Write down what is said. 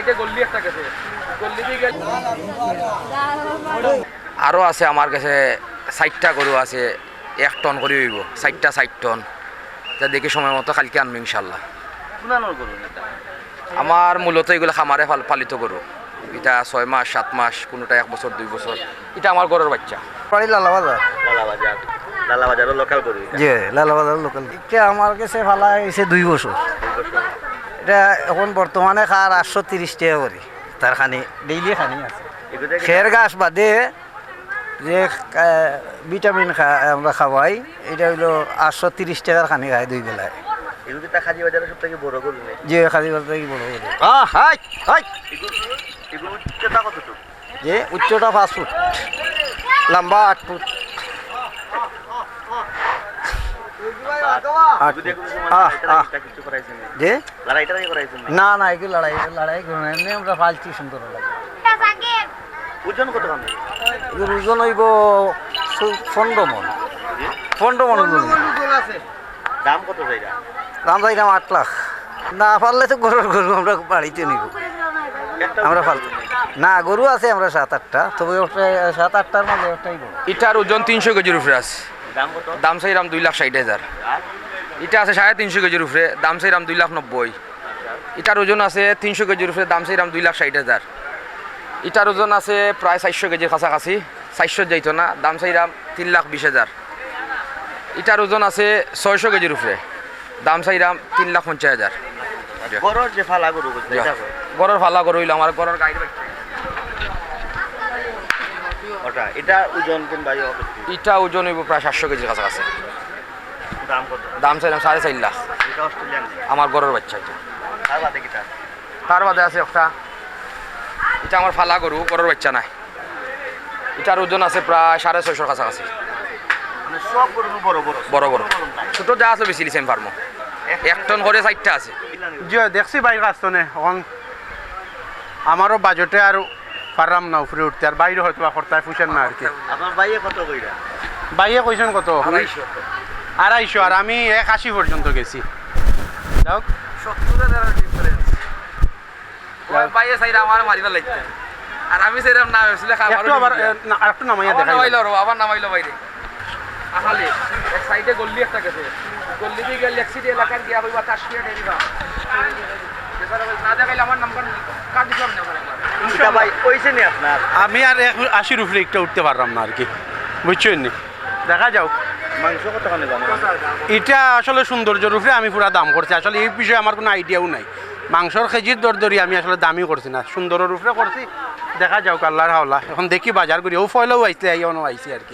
সাইডে গল্লি একটা গেছে। গল্লি দিয়ে গেল আরও আছে আমার কাছে ষাটটা গরু আছে এক টন করে হইব ষাটটা ষাট টন। তা দেখি সময় মতো কালকে আনব ইনশাল্লাহ। আমার মূলত এগুলো খামারে পালিত গরু এটা ছয় মাস সাত মাস কোনোটা এক বছর দুই বছর এটা আমার গরুর বাচ্চা। লালাবাজার লোকাল জি লালাবাজার লোকাল এটা আমার কাছে ভালা হয়েছে দুই বছর এটা এখন বর্তমানে খার আটশো তিরিশ টাকা করি। তার খানি ডেইলি খানি আছে। খের গাছ বাদে যে ভিটামিন খা আমরা খাওয়াই এটা হইল আটশো তিরিশ টাকার খানি খাই দুই বেলায়। খাজি যে খালি বলতে কি বড় বড় এগুলো উচ্চতা কতটুকু? যে উচ্চতা পাঁচ ফুট। লম্বা আট ফুট আট যদি ফুট। কোনো সময় আহ, লড়াইটা আহ। এটা কিছু করাইছেন? না। না? না না এগুলো লড়াই লড়াই করুন। এমনি আমরা ফালছি সুন্দর লাগে। ওজন কত ওজন হইব পনেরো মন পনেরো মন দাম কত দাম চাইলাম আট লাখ। না পারলে তো গরুর গরু আমরা বাড়িতে নিব। আমরা ফাল না গরু আছে আমরা সাত আটটা। তবে ওটা সাত আটটার মধ্যে ওটাই গরু। এটার ওজন তিনশো কেজির উপরে আছে। দাম কত? দাম চাইলাম দুই লাখ ষাট হাজার। এটা আছে সাড়ে তিনশো কেজির উপরে দাম চাইলাম দুই লাখ নব্বই। এটার ওজন আছে তিনশো কেজির উপরে দাম চাইলাম দুই লাখ ষাট হাজার। এটার ওজন আছে প্রায় চারশো কেজির কাছাকাছি চারশো যাইতো না দাম চাইলাম তিন লাখ বিশ হাজার। এটার ওজন আছে ছয়শো কেজির উপরে দাম চাইলাম তিন লাখ পঞ্চাশ হাজার। গরর ফালা গরু হইল আমার গড়ের গাড়ি ওটা এটা ওজন কোন এটা ওজন হইব প্রায় সাতশো কেজির কাছাকাছি। দাম চাইলাম সাড়ে চার লাখ। আমার গড়ের বাচ্চা এটা। বাদে তার বাদে আছে একটা? এটা আমার ফালা গরু গরুর বাচ্চা নাই। এটার ওজন আছে প্রায় সাড়ে ছয়শোর কাছাকাছি। মানে বড় বড়। ছোট যা আছে বেশি সেম ফার্মো এক টন করে চারটা আছে। জি দেখছি বাইক আসতনে এখন আমারও বাজেটে আর পারলাম না উপরে উঠতে আর বাইরে হয়তো বা খরচায় ফুসেন না আর কি। আপনার বাইয়ে কত কইরা? বাইয়ে কইছেন কত? আড়াইশো। আড়াইশো আর আমি এক আশি পর্যন্ত গেছি। যাক আর আমি সেরকম না হয়েছিল একটু আবার নামাইয়া নামাইলো বাইরে। এক সাইডে গল্লি একটা গেছে। গল্লি দিয়ে গেলে একসিডি এলাকার গিয়া হইবা তার শুয়ে ডেরিবা না দেখাইলে আমার নাম্বার কাট না ভাই কইছে নি আপনার। আমি আর আশির উপরে একটা উঠতে পারলাম না আর কি। বুঝছেন দেখা যাও। এটা আসলে সৌন্দর্যের উপরে আমি পুরা দাম করছি। আসলে এই বিষয়ে আমার কোনো আইডিয়াও নাই। মাংসর কেজির দর দরি আমি আসলে দামই করছি না। সুন্দরের উপরে করছি। দেখা যাও কাল্লার হাওলা। এখন দেখি বাজার করি। ও ফয়লাও আইসলে আইয়াও আইসি আর কি।